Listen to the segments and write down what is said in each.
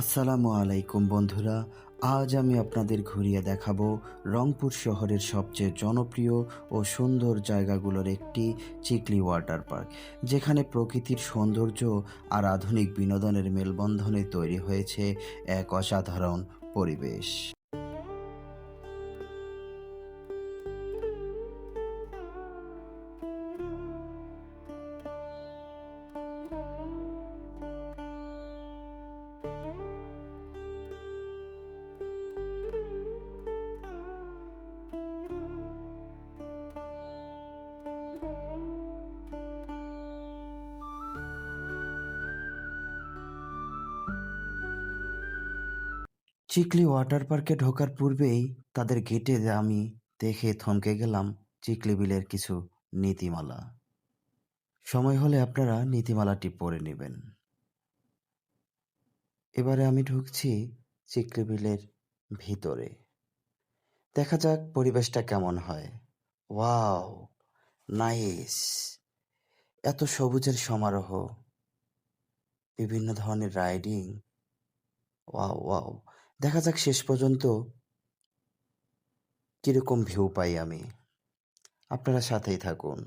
আসসালামু আলাইকুম বন্ধুরা, আজ আমি আপনাদের ঘুরিয়ে দেখাবো রংপুর শহরের সবচেয়ে জনপ্রিয় ও সুন্দর জায়গাগুলোর একটি চিকলি ওয়াটার পার্ক, যেখানে প্রকৃতির সৌন্দর্য আর আধুনিক বিনোদনের মেলবন্ধনে তৈরি হয়েছে এক অসাধারণ পরিবেশ। চিকলি ওয়াটার পার্কে ঢোকার পূর্বেই তাদের গেটে আমি দেখে থমকে গেলাম চিকলি বিলের কিছু নীতিমালা। সময় হলে আপনারা নীতিমালাটি পড়ে নেবেন। এবারে আমি ঢুকছি চিকলি বিলের ভিতরে। দেখা যাক পরিবেশটা কেমন হয়। Wow, nice. এত সবুজের সমারোহ। বিভিন্ন ধরনের রাইডিং। Wow wow. দেখা যাক শেষ পর্যন্ত কীরকম ভিউ পাই আমি। আপনারা সাথেই থাকুন।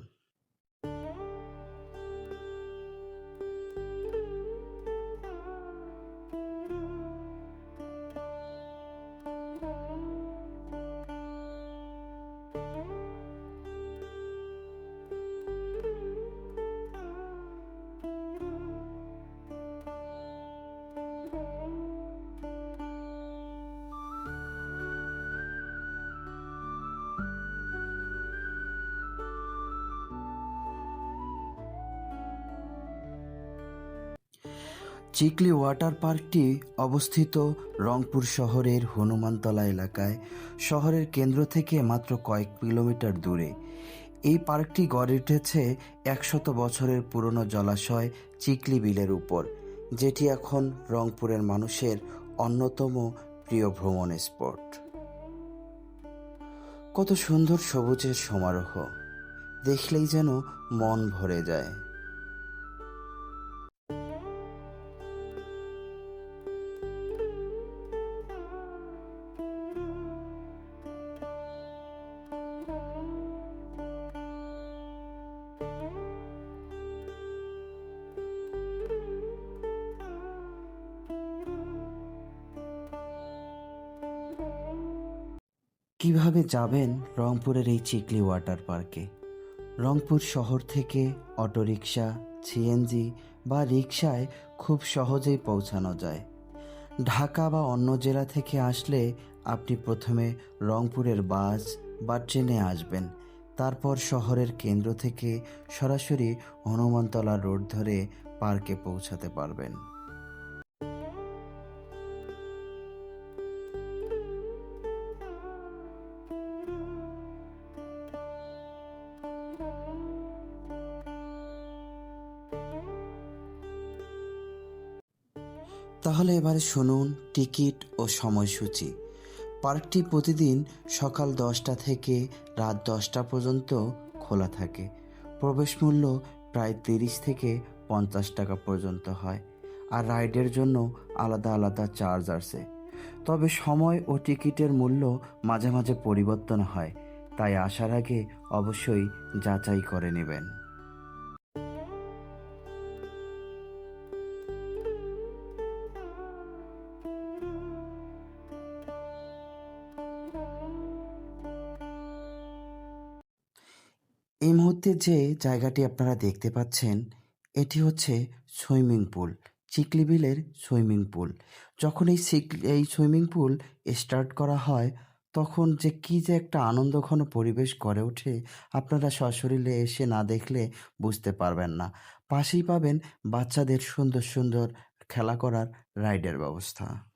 চিকলি ওয়াটার পার্কটি অবস্থিত রংপুর শহরের হনুমানতলা এলাকায়, শহরের কেন্দ্র থেকে মাত্র কয়েক কিলোমিটার দূরে। এই পার্কটি গড়ে উঠেছে একশত বছরের পুরনো জলাশয় চিকলি বিলের উপর, যেটি এখন রংপুরের মানুষের অন্যতম প্রিয় ভ্রমণ স্পট। কত সুন্দর সবুজের সমারোহ, দেখলেই যেন মন ভরে যায়। কীভাবে যাবেন রংপুরের এই চিকলি ওয়াটার পার্কে? রংপুর শহর থেকে অটোরিকশা সিএনজি বা রিক্সায় খুব সহজেই পৌঁছানো যায়। ঢাকা বা অন্য জেলা থেকে আসলে আপনি প্রথমে রংপুরের বাস বা ট্রেনে আসবেন। তারপর শহরের কেন্দ্র থেকে সরাসরি হনুমানতলা রোড ধরে পার্কে পৌঁছাতে পারবেন। তাহলে এবারে শুনুন টিকিট ও সময়সূচি। পার্কটি প্রতিদিন সকাল দশটা থেকে রাত দশটা পর্যন্ত খোলা থাকে। প্রবেশ মূল্য প্রায় তিরিশ থেকে পঞ্চাশ টাকা পর্যন্ত হয় আর রাইডের জন্য আলাদা আলাদা চার্জ আছে তবে সময় ও টিকিটের মূল্য মাঝে মাঝে পরিবর্তন হয়, তাই আসার আগে অবশ্যই যাচাই করে নেবেন। যে জায়গাটি আপনারা দেখতে পাচ্ছেন, এটি হচ্ছে সুইমিং পুল চিকলি বিলের সুইমিং পুল। যখন এই এই সুইমিং পুল স্টার্ট করা হয়, তখন যে কী যে একটা আনন্দঘন পরিবেশ গড়ে ওঠে, আপনারা সশরীরে এসে না দেখলে বুঝতে পারবেন না। পাশেই পাবেন বাচ্চাদের সুন্দর সুন্দর খেলা করার রাইডের ব্যবস্থা।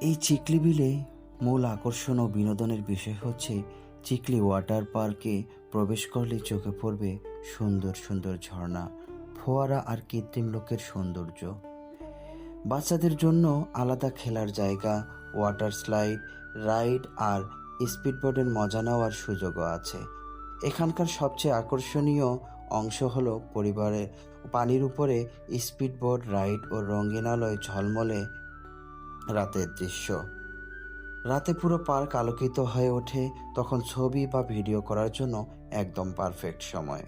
এই চিকলি বিলে মূল আকর্ষণ ও বিনোদনের বিষয় হচ্ছে চিকলি ওয়াটার পার্কে প্রবেশ করলে চোখে পড়বে সুন্দর সুন্দর ঝর্ণা, ফোয়ারা আর কৃত্রিম লোকের সৌন্দর্য। বাচ্চাদের জন্য আলাদা খেলার জায়গা, ওয়াটার স্লাইড, রাইড আর স্পিডবোটের মজা নেওয়ার সুযোগও আছে। এখানকার সবচেয়ে আকর্ষণীয় অংশ হলো পরিবারের পানির উপরে স্পিডবোট রাইড ও রঙিন আলোয় ঝলমলে রাতের দৃশ্য। রাতে পুরো পার্ক আলোকিত হয়ে ওঠে, তখন ছবি বা ভিডিও করার জন্য একদম পারফেক্ট সময়।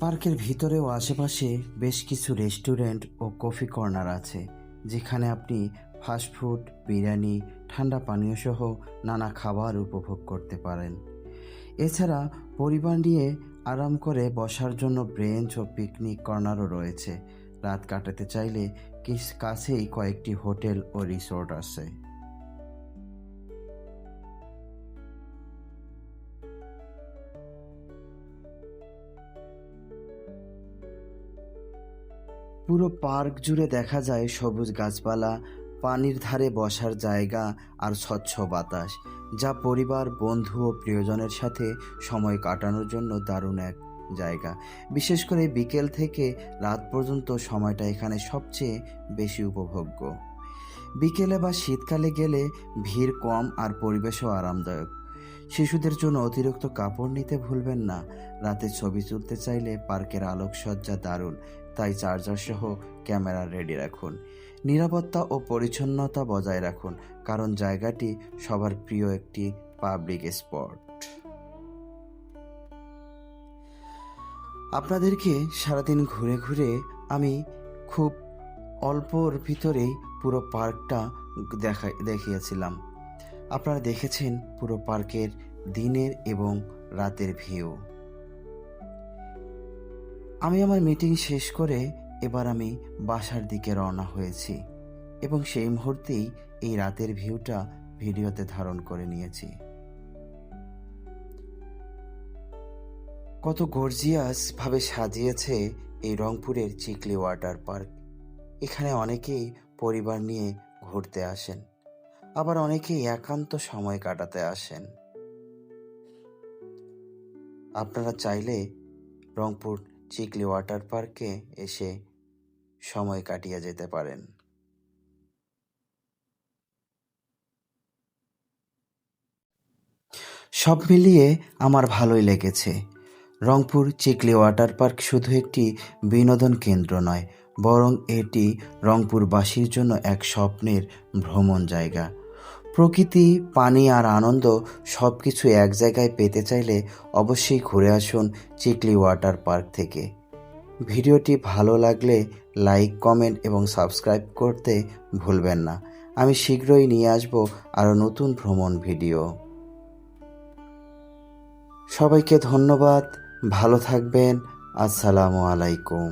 পার্কের ভিতরে ও আশেপাশে বেশ কিছু রেস্টুরেন্ট ও কফি কর্নার আছে, যেখানে আপনি ফাস্টফুড, বিরিয়ানি, ঠান্ডা পানীয় সহ নানা খাবার উপভোগ করতে পারেন। এছাড়া পরিবার নিয়ে আরাম করে বসার জন্য ব্রেঞ্চ ও পিকনিক কর্নারও রয়েছে। রাত কাটাতে চাইলে কাছেই কয়েকটি হোটেল ও রিসোর্ট আছে। পুরো পার্ক জুড়ে দেখা যায় সবুজ গাছপালা, পানির ধারে বসার জায়গা আর স্বচ্ছ বাতাস। যা পরিবার, বন্ধু ও প্রিয়জনের সাথে সময় কাটানোর জন্য দারুণ এক জায়গা। বিশেষ করে বিকেল থেকে রাত পর্যন্ত সময়টা এখানে সবচেয়ে বেশি উপভোগ্য। বিকেলে বা শীতকালে গেলে ভিড় কম আর পরিবেশও আরামদায়ক। শিশুদের জন্য অতিরিক্ত কাপড় নিতে ভুলবেন না। রাতে ছবি তুলতে চাইলে পার্কের আলোকসজ্জা দারুণ। তাই চার্জার সহ ক্যামেরা রেডি রাখুন। নিরাপত্তা ও পরিচ্ছন্নতা বজায় রাখুন, কারণ জায়গাটি সবার প্রিয় একটি পাবলিক স্পট আপনাদেরকে সারাদিন ঘুরে ঘুরে আমি খুব অল্পর ভিতরেই পুরো পার্কটা দেখা, দেখিয়েছিলাম। আপনারা দেখেছেন পুরো পার্কের দিনের এবং রাতের ভিউ। আমি আমার মিটিং শেষ করে এবার আমি বাসার দিকে রওনা হয়েছি এবং সেই মুহূর্তেই এই রাতের ভিউটা ভিডিওতে ধারণ করে নিয়েছি। কত গর্জিয়াস ভাবে সাজিয়েছে এই রংপুরের চিকলি ওয়াটার পার্ক। এখানে অনেকেই পরিবার নিয়ে ঘুরতে আসেন, আবার অনেকেই একান্ত সময় কাটাতে আসেন। আপনারা চাইলে রংপুর চিকলি ওয়াটার পার্কে এসে সময় কাটিয়ে যেতে পারেন। সব মিলিয়ে আমার ভালোই লেগেছে। রংপুর চিকলি ওয়াটার পার্ক শুধু একটি বিনোদন কেন্দ্র নয়, বরং এটি রংপুরবাসীর জন্য এক স্বপ্নের ভ্রমণ জায়গা। প্রকৃতি, পানি আর আনন্দ সব কিছু এক জায়গায় পেতে চাইলে অবশ্যই ঘুরে আসুন চিকলি ওয়াটার পার্ক থেকে। ভিডিওটি ভালো লাগলে লাইক, কমেন্ট এবং সাবস্ক্রাইব করতে ভুলবেন না। আমি শীঘ্রই নিয়ে আসব আরও নতুন ভ্রমণ ভিডিও। সবাইকে ধন্যবাদ, ভালো থাকবেন, আসসালামু আলাইকুম।